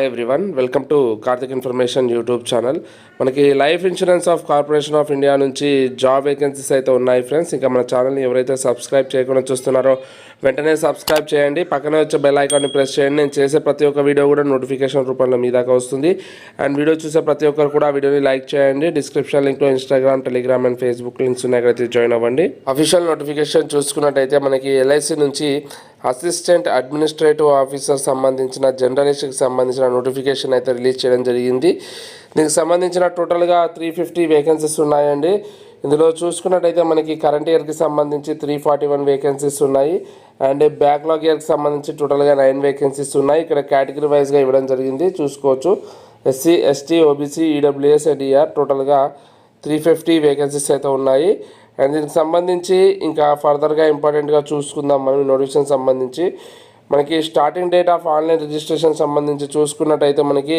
Hi everyone welcome to Karthik information YouTube channel మనకి life insurance of corporation of India నుంచి job vacancies అయితే ఉన్నాయి friends ఇంకా మన ఛానల్ని ఎవరైతే సబ్స్క్రైబ్ చేయకుండా చూస్తున్నారో వెంటనే సబ్స్క్రైబ్ చేయండి. పక్కనే వచ్చే బెల్ ఐకాన్ని ప్రెస్ చేయండి. నేను చేసే ప్రతి ఒక్క వీడియో కూడా నోటిఫికేషన్ రూపంలో మీ దాకా వస్తుంది. అండ్ వీడియో చూసే ప్రతి ఒక్కరు కూడా వీడియోని లైక్ చేయండి. Description లింక్లో Instagram Telegram and Facebook links ఉన్నాయి. జాయిన్ అవ్వండి. అఫీషియల్ నోటిఫికేషన్ చూసుకున్నట్టయితే మనకి ఎల్ఐసి నుంచి అసిస్టెంట్ అడ్మినిస్ట్రేటివ్ ఆఫీసర్ సంబంధించిన జర్నలిస్ట్కి సంబంధించిన నోటిఫికేషన్ అయితే రిలీజ్ చేయడం జరిగింది. దీనికి సంబంధించిన టోటల్గా త్రీ ఫిఫ్టీ వేకెన్సీస్ ఉన్నాయండి. ఇందులో చూసుకున్నట్టయితే మనకి కరెంట్ ఇయర్కి సంబంధించి త్రీ ఫార్టీ వన్ వేకెన్సీస్ ఉన్నాయి అండ్ బ్యాక్లాగ్ ఇయర్కి సంబంధించి టోటల్గా నైన్ వేకెన్సీస్ ఉన్నాయి. ఇక్కడ కేటగిరీ వైజ్గా ఇవ్వడం జరిగింది. చూసుకోవచ్చు. SC ST OBC EWS and ER టోటల్గా త్రీ ఫిఫ్టీ వేకెన్సీస్ అయితే ఉన్నాయి. అండ్ దీనికి సంబంధించి ఇంకా ఫర్దర్గా ఇంపార్టెంట్గా చూసుకుందాం. మనం నోటిఫికేషన్ సంబంధించి. మనకి starting date of online registration సంబంధించి చూసుకున్నట్టయితే మనకి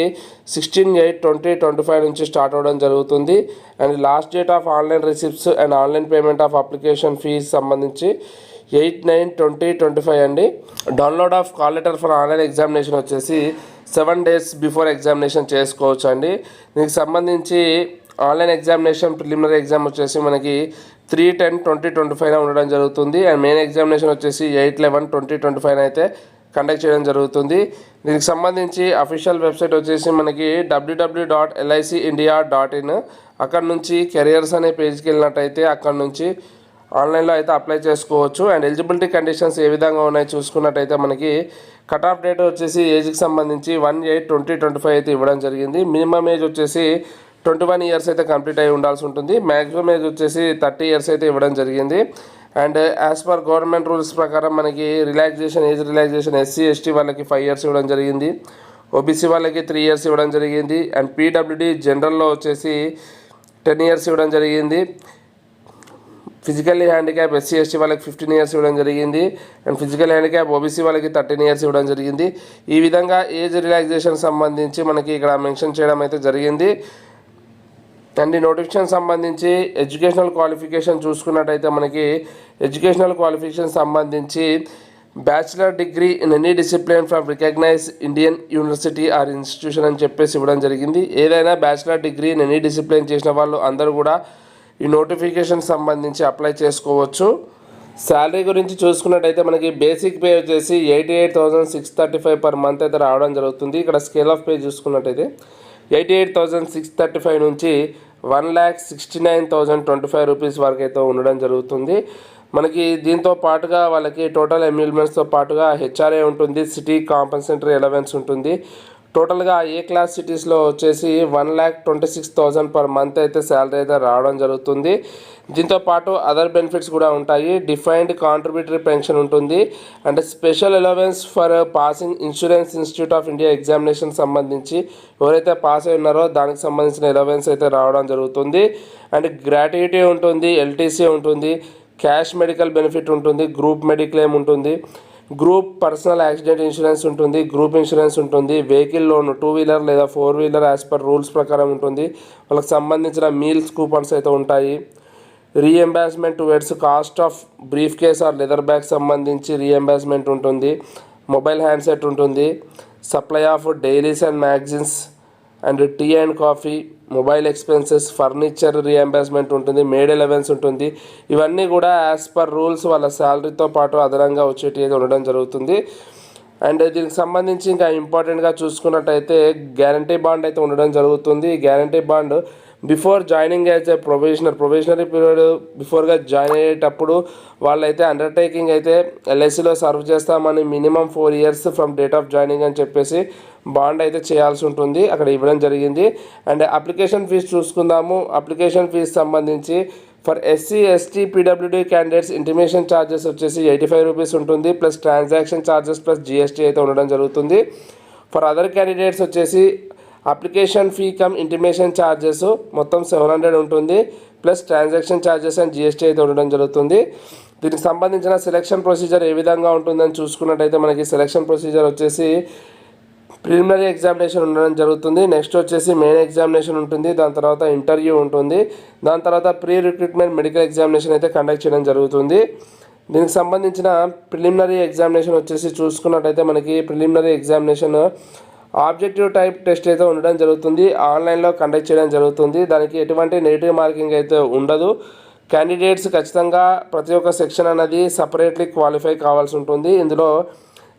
sixteen eight twenty twenty five నుంచి స్టార్ట్ అవ్వడం జరుగుతుంది. And last date of online receipts and online payment of application fee సంబంధించి eight nine twenty twenty five అండి. Download of call letter for online examination వచ్చేసి seven days before examination చేసుకోవచ్చు అండి దీనికి సంబంధించి ఆన్లైన్ ఎగ్జామినేషన్ ప్రిలిమినరీ ఎగ్జామ్ వచ్చేసి మనకి three ten twenty twenty five ఉండడం జరుగుతుంది. అండ్ మెయిన్ ఎగ్జామినేషన్ వచ్చేసి eight eleven twenty twenty five అయితే కండక్ట్ చేయడం జరుగుతుంది. దీనికి సంబంధించి అఫీషియల్ వెబ్సైట్ వచ్చేసి మనకి WWW dot LIC India dot in అక్కడ నుంచి కెరియర్స్ అనే పేజ్కి వెళ్ళినట్టయితే అక్కడ నుంచి ఆన్లైన్లో అయితే అప్లై చేసుకోవచ్చు. అండ్ ఎలిజిబిలిటీ కండిషన్స్ ఏ విధంగా ఉన్నాయి చూసుకున్నట్టయితే మనకి కట్ ఆఫ్ డేట్ వచ్చేసి ఏజ్కి సంబంధించి one eight twenty twenty five అయితే ఇవ్వడం జరిగింది. మినిమం ఏజ్ వచ్చేసి ట్వంటీ వన్ ఇయర్స్ అయితే కంప్లీట్ అయి ఉండాల్సి ఉంటుంది. మ్యాక్సిమం ఏజ్ వచ్చేసి థర్టీ ఇయర్స్ అయితే ఇవ్వడం జరిగింది. And as per government rules ప్రకారం మనకి relaxation age relaxation SC ST వాళ్ళకి ఫైవ్ ఇయర్స్ ఇవ్వడం జరిగింది. ఓబీసీ వాళ్ళకి త్రీ ఇయర్స్ ఇవ్వడం జరిగింది. అండ్ పీడబ్ల్యూడీ జనరల్లో వచ్చేసి టెన్ ఇయర్స్ ఇవ్వడం జరిగింది. ఫిజికల్లీ హ్యాండిక్యాప్ ఎస్సీ ఎస్టీ వాళ్ళకి ఫిఫ్టీన్ ఇయర్స్ ఇవ్వడం జరిగింది. అండ్ ఫిజికల్ హ్యాండిక్యాప్ ఓబీసీ వాళ్ళకి థర్టీన్ ఇయర్స్ ఇవ్వడం జరిగింది. ఈ విధంగా ఏజ్ రిలాక్సేషన్ సంబంధించి మనకి ఇక్కడ మెన్షన్ చేయడం అయితే జరిగింది. అండ్ ఈ నోటిఫికేషన్ సంబంధించి ఎడ్యుకేషనల్ క్వాలిఫికేషన్ చూసుకున్నట్టయితే మనకి ఎడ్యుకేషనల్ క్వాలిఫికేషన్ సంబంధించి bachelor degree in any discipline from recognise Indian university or institution అని చెప్పేసి ఇవ్వడం జరిగింది. ఏదైనా bachelor degree in any discipline చేసిన వాళ్ళు అందరూ కూడా ఈ నోటిఫికేషన్ సంబంధించి అప్లై చేసుకోవచ్చు. శాలరీ గురించి చూసుకున్నట్టయితే మనకి బేసిక్ పే వచ్చేసి eighty eight thousand six thirty five per month అయితే రావడం జరుగుతుంది. ఇక్కడ స్కేల్ ఆఫ్ పే చూసుకున్నట్టయితే eighty eight thousand six thirty five నుంచి one lakh sixty nine thousand twenty five rupees వరకు అయితే ఉండడం జరుగుతుంది. మనకి దీంతో పాటుగా వాళ్ళకి టోటల్ ఎమ్యూల్మెంట్స్తో పాటుగా హెచ్ఆర్ఏ ఉంటుంది సిటీ కాంపన్సెంటరీ ఎలవెన్స్ ఉంటుంది. టోటల్గా ఏ క్లాస్ సిటీస్లో వచ్చేసి one lakh twenty six thousand per month అయితే శాలరీ అయితే రావడం జరుగుతుంది. దీంతో పాటు అదర్ బెనిఫిట్స్ కూడా ఉంటాయి. డిఫైన్డ్ కాంట్రిబ్యూటరీ పెన్షన్ ఉంటుంది. And special allowance for passing insurance institute of India examination సంబంధించి ఎవరైతే పాస్ అయి ఉన్నారో దానికి సంబంధించిన అలవెన్స్ అయితే రావడం జరుగుతుంది. అండ్ గ్రాట్యుటీ ఉంటుంది ఎల్టీసీ ఉంటుంది క్యాష్ మెడికల్ బెనిఫిట్ ఉంటుంది గ్రూప్ మెడిక్లెయిమ్ ఉంటుంది. గ్రూప్ పర్సనల్ యాక్సిడెంట్ ఇన్సూరెన్స్ ఉంటుంది గ్రూప్ ఇన్సూరెన్స్ ఉంటుంది వెహికల్ లోన్ టూ వీలర్ లేదా four wheeler as per rules ప్రకారం ఉంటుంది. వాళ్ళకి సంబంధించిన మీల్స్ కూపన్స్ అయితే ఉంటాయి. Reimbursement towards cost of briefcase or leather bag సంబంధించి రీఎంబార్స్మెంట్ ఉంటుంది. మొబైల్ హ్యాండ్సెట్ ఉంటుంది. Supply of diaries and magazines and tea and coffee mobile expenses furniture reimbursement ఉంటుంది మేడ్ ఎలవెన్స్ ఉంటుంది. ఇవన్నీ కూడా యాజ్ పర్ రూల్స్ వాళ్ళ శాలరీతో పాటు అదనంగా వచ్చేటి అయితే ఉండడం జరుగుతుంది. అండ్ దీనికి సంబంధించి ఇంకా ఇంపార్టెంట్గా చూసుకున్నట్టయితే గ్యారంటీ బాండ్ అయితే ఉండడం జరుగుతుంది. ఈ guarantee bond before joining as a professional probationary period బిఫోర్గా join అయ్యేటప్పుడు వాళ్ళైతే అండర్టేకింగ్ అయితే ఎల్ఐసిలో సర్వ్ చేస్తామని minimum four years from date of joining అని చెప్పేసి బాండ్ అయితే చేయాల్సి ఉంటుంది. అక్కడ ఇవ్వడం జరిగింది. అండ్ అప్లికేషన్ ఫీజు చూసుకుందాము. అప్లికేషన్ ఫీజు సంబంధించి for SC ST PWD candidates intimation charges వచ్చేసి ఎయిటీ ఫైవ్ రూపీస్ ఉంటుంది plus transaction charges plus GST అయితే ఉండడం జరుగుతుంది. ఫర్ అదర్ క్యాండిడేట్స్ వచ్చేసి application fee cum intimation charges మొత్తం సెవెన్ హండ్రెడ్ ఉంటుంది plus transaction charges and GST అయితే ఉండడం జరుగుతుంది. దీనికి సంబంధించిన సెలక్షన్ ప్రొసీజర్ ఏ విధంగా ఉంటుందని చూసుకున్నట్టయితే మనకి సెలక్షన్ ప్రొసీజర్ వచ్చేసి ప్రిలిమినరీ ఎగ్జామినేషన్ ఉండడం జరుగుతుంది. నెక్స్ట్ వచ్చేసి మెయిన్ ఎగ్జామినేషన్ ఉంటుంది దాని తర్వాత ఇంటర్వ్యూ ఉంటుంది దాని తర్వాత ప్రీ రిక్రూట్మెంట్ మెడికల్ ఎగ్జామినేషన్ అయితే కండక్ట్ చేయడం జరుగుతుంది. దీనికి సంబంధించిన ప్రిలిమినరీ ఎగ్జామినేషన్ వచ్చేసి చూసుకున్నట్టయితే మనకి preliminary examination objective type test అయితే ఉండడం జరుగుతుంది ఆన్లైన్లో కండక్ట్ చేయడం జరుగుతుంది. దానికి ఎటువంటి నెగిటివ్ మార్కింగ్ అయితే ఉండదు. క్యాండిడేట్స్ ఖచ్చితంగా ప్రతి ఒక్క సెక్షన్ అనేది సపరేట్లీ క్వాలిఫై కావాల్సి ఉంటుంది. ఇందులో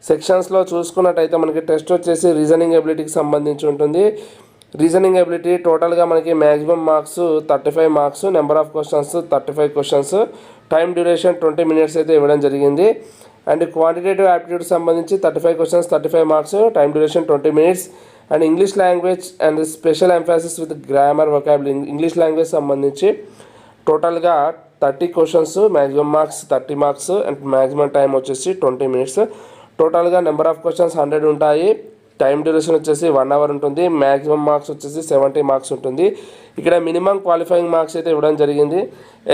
సెక్షన్స్లో చూసుకున్నట్టయితే మనకి టెస్ట్ వచ్చేసి రీజనింగ్ ఎబిలిటీకి సంబంధించి ఉంటుంది. రీజనింగ్ ఎబిలిటీ టోటల్గా మనకి maximum marks thirty five marks number of questions thirty five questions. Time duration twenty minutes అయితే ఇవ్వడం జరిగింది. అండ్ క్వాంటిటేటివ్ యాప్టిట్యూడ్ సంబంధించి thirty five questions thirty five marks time duration twenty minutes and English language and special emphasis with grammar vocabulary English language సంబంధించి టోటల్గా thirty questions maximum marks thirty marks and maximum time వచ్చేసి twenty minutes టోటల్గా number of questions hundred ఉంటాయి. Time duration వచ్చేసి one hour ఉంటుంది maximum marks వచ్చేసి seventy marks ఉంటుంది. ఇక్కడ మినిమం క్వాలిఫైయింగ్ మార్క్స్ అయితే ఇవ్వడం జరిగింది.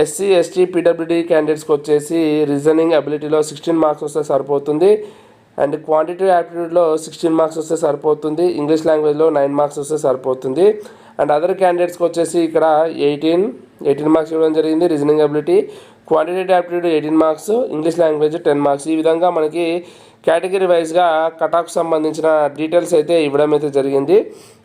ఎస్సీ ఎస్టీ పీడబ్ల్యూడీ క్యాండిడేట్స్కి వచ్చేసి రీజనింగ్ అబిలిటీలో సిక్స్టీన్ మార్క్స్ వస్తే సరిపోతుంది. అండ్ క్వాంటిటీ యాప్టిట్యూడ్లో సిక్స్టీన్ మార్క్స్ వస్తే సరిపోతుంది. ఇంగ్లీష్ లాంగ్వేజ్లో నైన్ మార్క్స్ వస్తే సరిపోతుంది. అండ్ అదర్ క్యాండిడేట్స్కి వచ్చేసి ఇక్కడ ఎయిటీన్ ఎయిటీన్ మార్క్స్ ఇవ్వడం జరిగింది reasoning ability quantitative aptitude eighteen marks English language ten marks ఈ విధంగా మనకి కేటగిరీ వైజ్గా కటాఫ్ సంబంధించిన డీటెయిల్స్ అయితే ఇవ్వడం అయితే జరిగింది.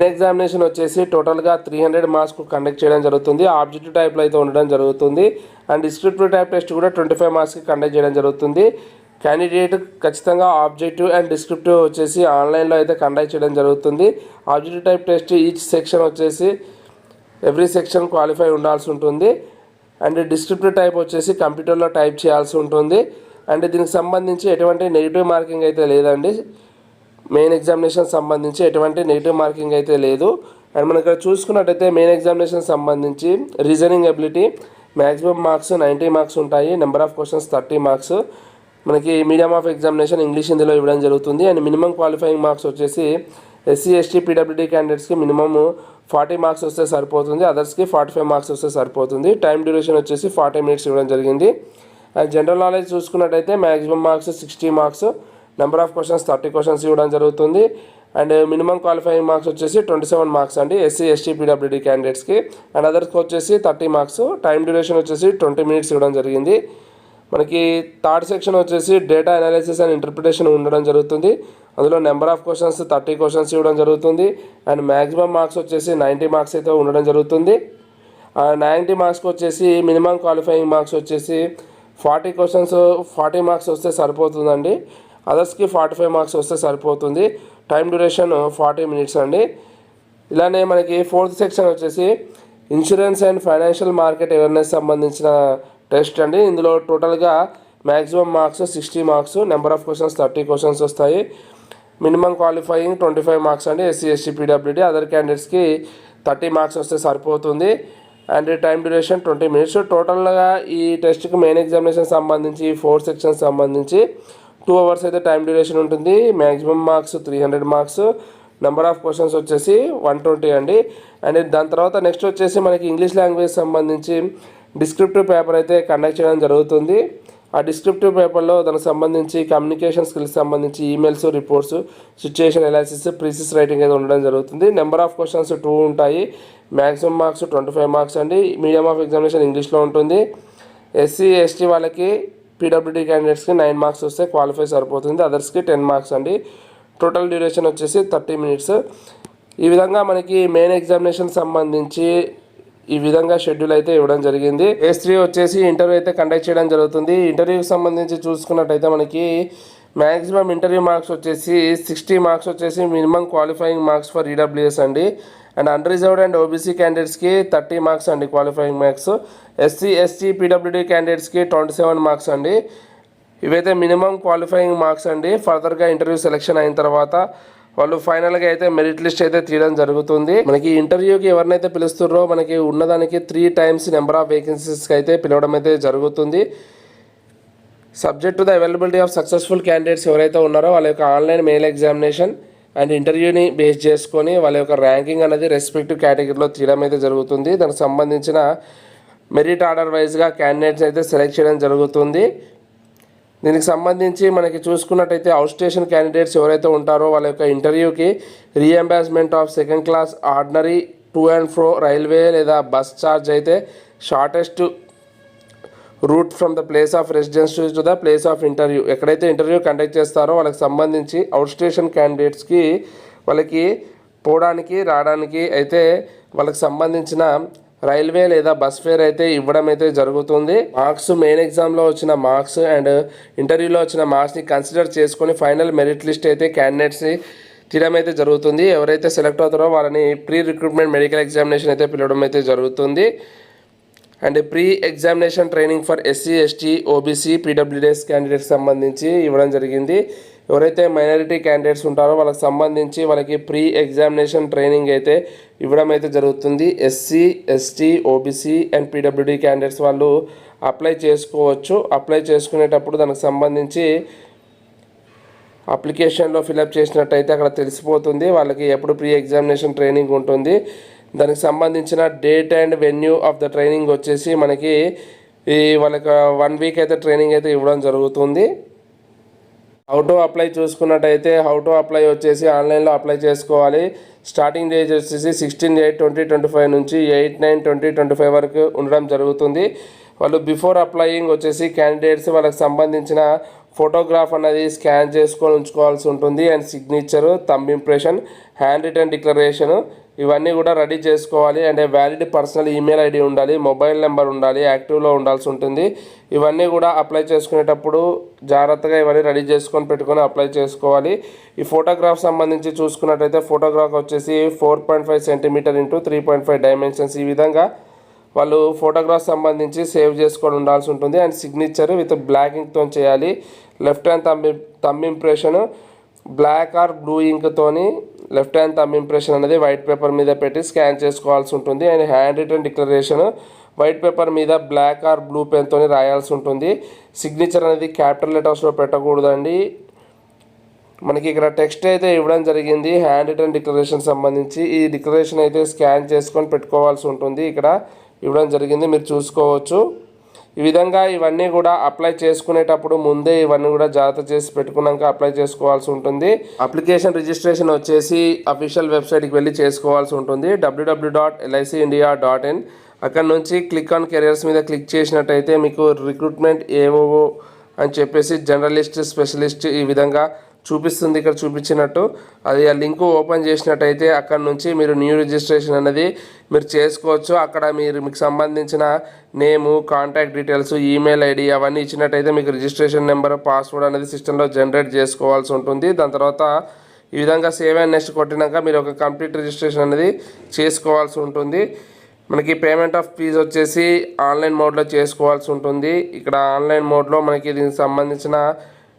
ఎగ్జామినేషన్ వచ్చేసి టోటల్గా త్రీ హండ్రెడ్ మార్క్స్ కండక్ట్ చేయడం జరుగుతుంది. ఆబ్జెక్టివ్ టైప్లో అయితే ఉండడం జరుగుతుంది. అండ్ డిస్క్రిప్టివ్ టైప్ టెస్ట్ కూడా ట్వంటీ ఫైవ్ మార్క్స్కి కండక్ట్ చేయడం జరుగుతుంది. క్యాండిడేట్ ఖచ్చితంగా ఆబ్జెక్టివ్ అండ్ డిస్క్రిప్టివ్ వచ్చేసి ఆన్లైన్లో అయితే కండక్ట్ చేయడం జరుగుతుంది. Objective type test each section వచ్చేసి ఎవ్రీ సెక్షన్ క్వాలిఫై ఉండాల్సి ఉంటుంది. అండ్ డిస్క్రిప్టివ్ టైప్ వచ్చేసి కంప్యూటర్లో టైప్ చేయాల్సి ఉంటుంది. అండ్ దీనికి సంబంధించి ఎటువంటి నెగిటివ్ మార్కింగ్ అయితే లేదండి. మెయిన్ ఎగ్జామినేషన్ సంబంధించి ఎటువంటి నెగిటివ్ మార్కింగ్ అయితే లేదు. అండ్ మనం ఇక్కడ చూసుకున్నట్టయితే మెయిన్ ఎగ్జామినేషన్ సంబంధించి reasoning ability maximum marks ninety marks ఉంటాయి number of questions thirty marks మనకి మీడియం ఆఫ్ ఎగ్జామినేషన్ ఇంగ్లీష్ హిందీలో ఇవ్వడం జరుగుతుంది. అండ్ మినిమం క్వాలిఫైయింగ్ మార్క్స్ వచ్చేసి ఎస్సీ ఎస్టీ పీడబ్ల్యూడీ క్యాండిడేట్స్కి మినిమమ్ ఫార్టీ మార్క్స్ వస్తే సరిపోతుంది. అదర్స్కి ఫార్టీ ఫైవ్ మార్క్స్ వస్తే సరిపోతుంది. టైం డ్యూరేషన్ వచ్చేసి ఫార్టీ మినిట్స్ ఇవ్వడం జరిగింది. జనరల్ నాలెడ్జ్ చూసుకున్నట్టయితే maximum marks sixty marks number of questions thirty questions ఇవ్వడం జరుగుతుంది. అండ్ మినిమం క్వాలిఫైయింగ్ మార్క్స్ వచ్చేసి ట్వంటీ సెవెన్ మార్క్స్ అండి ఎస్సీ ఎస్టీ పీడబ్ల్యూడీ క్యాండిడేట్స్కి అండ్ అదర్స్కి వచ్చేసి థర్టీ మార్క్స్ టైం డ్యూరేషన్ వచ్చేసి ట్వంటీ మినిట్స్ ఇవ్వడం జరిగింది. మనకి థర్డ్ సెక్షన్ వచ్చేసి డేటా అనాలిసిస్ అండ్ ఇంటర్ప్రిటేషన్ ఉండడం జరుగుతుంది. అందులో number of questions thirty questions ఇవ్వడం జరుగుతుంది. అండ్ మ్యాక్సిమం మార్క్స్ వచ్చేసి నైంటీ మార్క్స్ అయితే ఉండడం జరుగుతుంది. నైంటీ మార్క్స్కి వచ్చేసి మినిమం క్వాలిఫైయింగ్ మార్క్స్ వచ్చేసి ఫార్టీ క్వశ్చన్స్ ఫార్టీ మార్క్స్ వస్తే సరిపోతుందండి. అదర్స్కి ఫార్టీ ఫైవ్ మార్క్స్ వస్తే సరిపోతుంది. టైం డ్యూరేషన్ ఫార్టీ మినిట్స్ అండి. ఇలానే మనకి ఫోర్త్ సెక్షన్ వచ్చేసి insurance and financial market awareness సంబంధించిన టెస్ట్ అండి. ఇందులో టోటల్గా maximum marks sixty marks number of questions thirty questions వస్తాయి. Minimum qualifying twenty five marks అండి. ఎస్సీ ఎస్టీ పీడబ్ల్యూడీ అదర్ క్యాండిడేట్స్కి థర్టీ మార్క్స్ వస్తే సరిపోతుంది. And time duration twenty minutes టోటల్గా ఈ టెస్ట్కి మెయిన్ ఎగ్జామినేషన్ సంబంధించి ఫోర్ సెక్షన్ సంబంధించి టూ అవర్స్ అయితే టైం డ్యూరేషన్ ఉంటుంది. Maximum marks three hundred marks number of questions వచ్చేసి వన్ ట్వంటీ అండి. అండ్ దాని తర్వాత నెక్స్ట్ వచ్చేసి మనకి ఇంగ్లీష్ లాంగ్వేజ్ సంబంధించి డిస్క్రిప్టివ్ పేపర్ అయితే కండక్ట్ చేయడం జరుగుతుంది. ఆ డిస్క్రిప్టివ్ పేపర్లో దానికి సంబంధించి కమ్యూనికేషన్ స్కిల్స్ సంబంధించి emails reports situation analysis precis writing అయితే ఉండడం జరుగుతుంది. నెంబర్ ఆఫ్ క్వశ్చన్స్ టూ ఉంటాయి. Maximum marks twenty five marks అండి మీడియం ఆఫ్ ఎగ్జామినేషన్ ఇంగ్లీష్లో ఉంటుంది. ఎస్సీ ఎస్టీ వాళ్ళకి పీడబ్ల్యూడీ క్యాండిడేట్స్కి నైన్ మార్క్స్ వస్తే క్వాలిఫై సరిపోతుంది. అదర్స్కి టెన్ మార్క్స్ అండి. టోటల్ డ్యూరేషన్ వచ్చేసి థర్టీ మినిట్స్ ఈ విధంగా మనకి మెయిన్ ఎగ్జామినేషన్ సంబంధించి ఈ విధంగా షెడ్యూల్ అయితే ఇవ్వడం జరిగింది. ఎస్ త్రీ వచ్చేసి ఇంటర్వ్యూ అయితే కండక్ట్ చేయడం జరుగుతుంది. ఇంటర్వ్యూకి సంబంధించి చూసుకున్నట్టయితే మనకి మ్యాక్సిమం ఇంటర్వ్యూ మార్క్స్ వచ్చేసి సిక్స్టీ మార్క్స్ వచ్చేసి minimum qualifying marks for EWS అండి. అండ్ అన్రిజర్వ్డ్ అండ్ ఓబీసీ క్యాండిడేట్స్కి థర్టీ మార్క్స్ అండి qualifying marks SC ST PWD క్యాండిడేట్స్కి ట్వంటీ సెవెన్ మార్క్స్ అండి. ఇవైతే మినిమం క్వాలిఫైయింగ్ మార్క్స్ అండి. ఫర్దర్గా ఇంటర్వ్యూ సెలెక్షన్ అయిన తర్వాత వాళ్ళు ఫైనల్గా అయితే మెరిట్ లిస్ట్ అయితే తీయడం జరుగుతుంది. మనకి ఇంటర్వ్యూకి ఎవరినైతే పిలుస్తున్నారో మనకి ఉన్నదానికి త్రీ టైమ్స్ నెంబర్ ఆఫ్ వేకెన్సీస్కి అయితే పిలవడం అయితే జరుగుతుంది. Subject to the availability of successful candidates ఎవరైతే ఉన్నారో వాళ్ళ యొక్క ఆన్లైన్ మెయిల్ ఎగ్జామినేషన్ అండ్ ఇంటర్వ్యూని బేస్ చేసుకొని వాళ్ళ యొక్క ర్యాంకింగ్ అనేది రెస్పెక్టివ్ కేటగిరీలో తీయడం అయితే జరుగుతుంది. దానికి సంబంధించిన మెరిట్ ఆర్డర్ వైజ్గా క్యాండిడేట్స్ అయితే సెలెక్ట్ చేయడం జరుగుతుంది. దీనికి సంబంధించి మనకి చూసుకున్నట్టయితే అవుట్ స్టేషన్ క్యాండిడేట్స్ ఎవరైతే ఉంటారో వాళ్ళ యొక్క ఇంటర్వ్యూకి reimbursement of second class ordinary to and fro railway లేదా బస్ ఛార్జ్ అయితే shortest route from the place of residence to the place of interview ఎక్కడైతే ఇంటర్వ్యూ కండక్ట్ చేస్తారో వాళ్ళకి సంబంధించి అవుట్ స్టేషన్ క్యాండిడేట్స్కి వాళ్ళకి పోవడానికి రావడానికి అయితే వాళ్ళకి సంబంధించిన రైల్వే లేదా బస్ ఫేర్ అయితే ఇవ్వడం అయితే జరుగుతుంది. మార్క్స్ మెయిన్ ఎగ్జామ్లో వచ్చిన మార్క్స్ అండ్ ఇంటర్వ్యూలో వచ్చిన మార్క్స్ని కన్సిడర్ చేసుకొని ఫైనల్ మెరిట్ లిస్ట్ అయితే క్యాండిడేట్స్ని తీయడం అయితే జరుగుతుంది. ఎవరైతే సెలెక్ట్ అవుతారో వాళ్ళని ప్రీ రిక్రూట్మెంట్ మెడికల్ ఎగ్జామినేషన్ అయితే పిలవడం అయితే జరుగుతుంది. And pre examination training for SC ST OBC PWDs candidates సంబంధించి ఇవ్వడం జరిగింది. ఎవరైతే మైనారిటీ క్యాండిడేట్స్ ఉంటారో వాళ్ళకి సంబంధించి వాళ్ళకి ప్రీ ఎగ్జామినేషన్ ట్రైనింగ్ అయితే ఇవ్వడం అయితే జరుగుతుంది. SC ST OBC and PWD candidates వాళ్ళు అప్లై చేసుకోవచ్చు. అప్లై చేసుకునేటప్పుడు దానికి సంబంధించి అప్లికేషన్లో ఫిలప్ చేసినట్టయితే అక్కడ తెలిసిపోతుంది. వాళ్ళకి ఎప్పుడు ప్రీ ఎగ్జామినేషన్ ట్రైనింగ్ ఉంటుంది. దానికి సంబంధించిన date and venue of the training వచ్చేసి మనకి ఈ వాళ్ళకి వన్ వీక్ అయితే ట్రైనింగ్ అయితే ఇవ్వడం జరుగుతుంది. హౌ టు అప్లై చూసుకున్నట్టయితే హౌ టు అప్లై వచ్చేసి ఆన్లైన్లో అప్లై చేసుకోవాలి. స్టార్టింగ్ ఏజ్ వచ్చేసి sixteen eight twenty twenty five నుంచి eight nine twenty twenty five వరకు ఉండడం జరుగుతుంది. వాళ్ళు బిఫోర్ అప్లయింగ్ వచ్చేసి క్యాండిడేట్స్ వాళ్ళకి సంబంధించిన ఫోటోగ్రాఫ్ అనేది స్కాన్ చేసుకొని ఉంచుకోవాల్సి ఉంటుంది. And signature thumb impression hand written declaration ఇవన్నీ కూడా రెడీ చేసుకోవాలి. And valid personal email ID ఉండాలి మొబైల్ నెంబర్ ఉండాలి యాక్టివ్లో ఉండాల్సి ఉంటుంది. ఇవన్నీ కూడా అప్లై చేసుకునేటప్పుడు జాగ్రత్తగా ఇవన్నీ రెడీ చేసుకొని పెట్టుకొని అప్లై చేసుకోవాలి. ఈ ఫోటోగ్రాఫ్ సంబంధించి చూసుకున్నట్టయితే ఫోటోగ్రాఫ్ వచ్చేసి four point five centimetre into three point five dimensions ఈ విధంగా వాళ్ళు ఫోటోగ్రాఫ్ సంబంధించి సేవ్ చేసుకొని ఉండాల్సి ఉంటుంది. అండ్ సిగ్నేచర్ విత్ బ్లాకింగ్తో చేయాలి. Left hand thumb thumb impression black or blue ఇంక్తోని left hand thumb impression అనేది వైట్ పేపర్ మీద పెట్టి స్కాన్ చేసుకోవాల్సి ఉంటుంది. And hand written declaration white paper మీద బ్లాక్ ఆర్ బ్లూ పెన్తో రాయాల్సి ఉంటుంది. సిగ్నేచర్ అనేది క్యాపిటల్ లెటర్స్లో పెట్టకూడదండి. మనకి ఇక్కడ టెక్స్ట్ అయితే ఇవ్వడం జరిగింది. హ్యాండ్ రిటర్న్ డిక్లరేషన్ సంబంధించి ఈ డిక్లరేషన్ అయితే స్కాన్ చేసుకొని పెట్టుకోవాల్సి ఉంటుంది. ఇక్కడ ఇవ్వడం జరిగింది. మీరు చూసుకోవచ్చు. ఈ విధంగా ఇవన్నీ కూడా అప్లై చేసుకునేటప్పుడు ముందే ఇవన్నీ కూడా జాగ్రత్త చేసి పెట్టుకున్నాక అప్లై చేసుకోవాల్సి ఉంటుంది. అప్లికేషన్ రిజిస్ట్రేషన్ వచ్చేసి అఫీషియల్ వెబ్సైట్కి వెళ్ళి చేసుకోవాల్సి ఉంటుంది. WWW dot LIC India dot in అక్కడ నుంచి క్లిక్ ఆన్ కెరియర్స్ మీద క్లిక్ చేసినట్టయితే మీకు రిక్రూట్మెంట్ ఏవో అని చెప్పేసి జర్నలిస్ట్ స్పెషలిస్ట్ ఈ విధంగా చూపిస్తుంది ఇక్కడ చూపించినట్టు. అది ఆ లింక్ ఓపెన్ చేసినట్టయితే అక్కడ నుంచి మీరు న్యూ రిజిస్ట్రేషన్ అనేది మీరు చేసుకోవచ్చు. అక్కడ మీరు మీకు సంబంధించిన name contact details email ID అవన్నీ ఇచ్చినట్టయితే మీకు రిజిస్ట్రేషన్ నెంబర్ పాస్వర్డ్ అనేది సిస్టంలో జనరేట్ చేసుకోవాల్సి ఉంటుంది. దాని తర్వాత ఈ విధంగా సేవ్ అండ్ నెక్స్ట్ కొట్టినాక మీరు ఒక కంప్లీట్ రిజిస్ట్రేషన్ అనేది చేసుకోవాల్సి ఉంటుంది. మనకి పేమెంట్ ఆఫ్ ఫీజు వచ్చేసి ఆన్లైన్ మోడ్లో చేసుకోవాల్సి ఉంటుంది. ఇక్కడ ఆన్లైన్ మోడ్లో మనకి దీనికి సంబంధించిన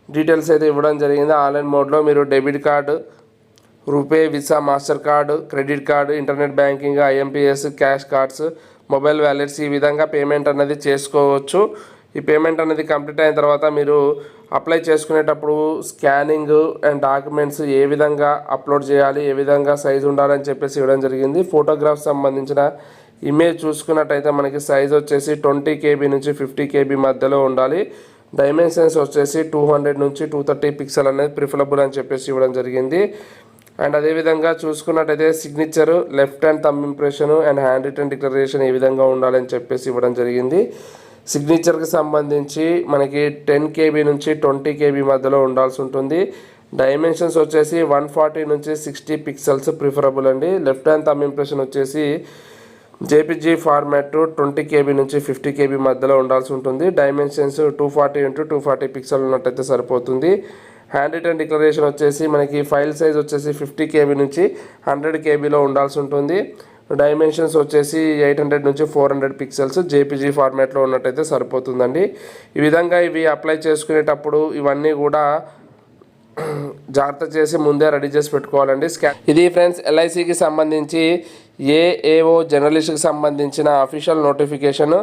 డీటెయిల్స్ అయితే ఇవ్వడం జరిగింది. ఆన్లైన్ మోడ్లో మీరు debit card RuPay Visa Mastercard credit card internet banking IMPS cash cards mobile wallets ఈ విధంగా పేమెంట్ అనేది చేసుకోవచ్చు. ఈ పేమెంట్ అనేది కంప్లీట్ అయిన తర్వాత మీరు అప్లై చేసుకునేటప్పుడు స్కానింగ్ అండ్ డాక్యుమెంట్స్ ఏ విధంగా అప్లోడ్ చేయాలి ఏ విధంగా సైజు ఉండాలని చెప్పేసి ఇవ్వడం జరిగింది. ఫోటోగ్రాఫ్ సంబంధించిన ఇమేజ్ చూసుకున్నట్టయితే మనకి సైజ్ వచ్చేసి ట్వంటీ కేబీ నుంచి ఫిఫ్టీ కేబీ మధ్యలో ఉండాలి. డైమెన్షన్స్ వచ్చేసి టూ హండ్రెడ్ నుంచి టూ థర్టీ పిక్సెల్ అనేది ప్రిఫరబుల్ అని చెప్పేసి ఇవ్వడం జరిగింది. అండ్ అదేవిధంగా చూసుకున్నట్టయితే signature left hand thumb impression and hand written declaration ఏ విధంగా ఉండాలని చెప్పేసి ఇవ్వడం జరిగింది. సిగ్నేచర్కి సంబంధించి మనకి టెన్ కేబీ నుంచి ట్వంటీ కేబీ మధ్యలో ఉండాల్సి ఉంటుంది. డైమెన్షన్స్ వచ్చేసి వన్ ఫార్టీ నుంచి సిక్స్టీ పిక్సెల్స్ ప్రిఫరబుల్ అండి. లెఫ్ట్ హ్యాండ్ థమ్ ఇంప్రెషన్ వచ్చేసి జేపీజీ ఫార్మాట్ ట్వంటీ కేబీ నుంచి ఫిఫ్టీ కేబీ మధ్యలో ఉండాల్సి ఉంటుంది. Dimensions two forty into two forty pixel ఉన్నట్టయితే సరిపోతుంది. హ్యాండ్ రిటర్న్ డిక్లరేషన్ వచ్చేసి మనకి ఫైల్ సైజ్ వచ్చేసి ఫిఫ్టీ కేబీ నుంచి హండ్రెడ్ కేబీలో ఉండాల్సి ఉంటుంది. డైమెన్షన్స్ వచ్చేసి ఎయిట్ హండ్రెడ్ నుంచి ఫోర్ హండ్రెడ్ పిక్సెల్స్ జేపీజీ ఫార్మాట్లో ఉన్నట్టయితే సరిపోతుందండి. ఈ విధంగా ఇవి అప్లై చేసుకునేటప్పుడు ఇవన్నీ కూడా జాగ్రత్త చేసి ముందే రెడీ చేసి పెట్టుకోవాలండి. స్కా ఇది ఫ్రెండ్స్ ఎల్ఐసికి సంబంధించి ఏఏఓ జర్నలిస్ట్కి సంబంధించిన అఫీషియల్ నోటిఫికేషన్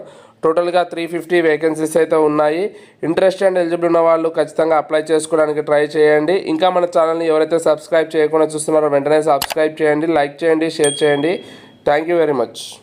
టోటల్గా త్రీ ఫిఫ్టీ వేకెన్సీస్ అయితే ఉన్నాయి. ఇంట్రెస్ట్ అండ్ ఎలిజిబుల్ ఉన్న వాళ్ళు ఖచ్చితంగా అప్లై చేసుకోవడానికి ట్రై చేయండి. ఇంకా మన ఛానల్ని ఎవరైతే సబ్స్క్రైబ్ చేయకుండా చూస్తున్నారో వెంటనే సబ్స్క్రైబ్ చేయండి లైక్ చేయండి షేర్ చేయండి. Thank you very much